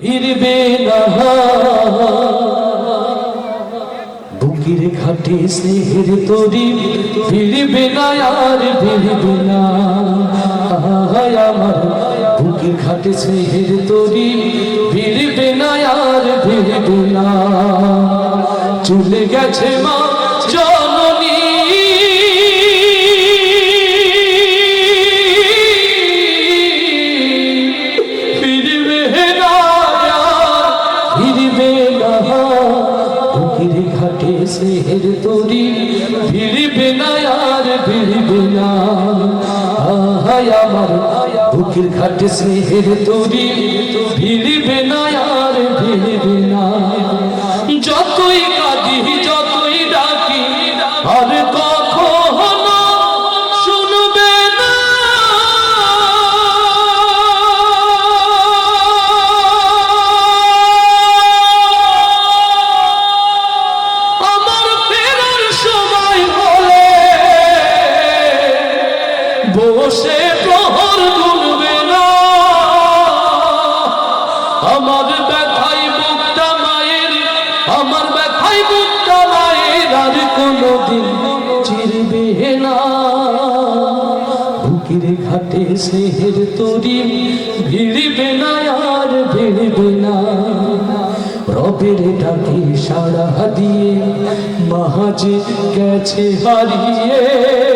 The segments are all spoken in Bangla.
ফিরবে না। বুকের ঘাটে স্নেহের তরি ফিরবে না আর ফিরবে না। আমার বুকের ঘাটে স্নেহের তরি ফিরবে না আর ফিরবে না। চলে গেছে মা সেহের তোরি ফিরবে না আর ফিরবে না। হায় আমার বুকের ঘাটে সেহের তোরি ফিরবে বসে প্রহর গুনবে না। আমার ব্যথাই বুকটা মায়ের, আমার ব্যথাই বুকটা মায়ের আর কোনোদিন চিরবে না। বুকের ঘাটে স্নেহের তরি ভিড়বে না আর ভিড়বে না। রবের ডাকে সাড়া দিয়ে মাহাজে গেছে হারিয়ে।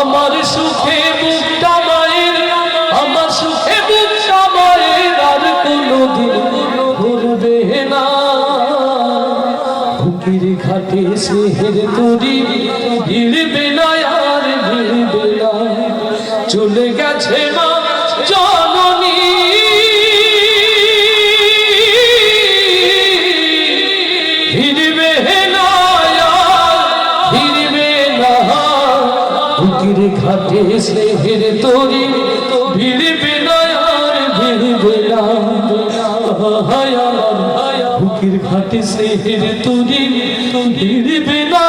আমার সুখে বুকটা মায়ের, আমার সুখে বুকটা মায়ের আর ঘুরবে না। বুকের ঘাটে সেহের তুরি না আর না। চলে গেছে বুকের ঘাটে স্নেহের তরি ভিড়বে বিনয়ার হায় আমার বুকের ঘাটে স্নেহের তরি ভিড়বে না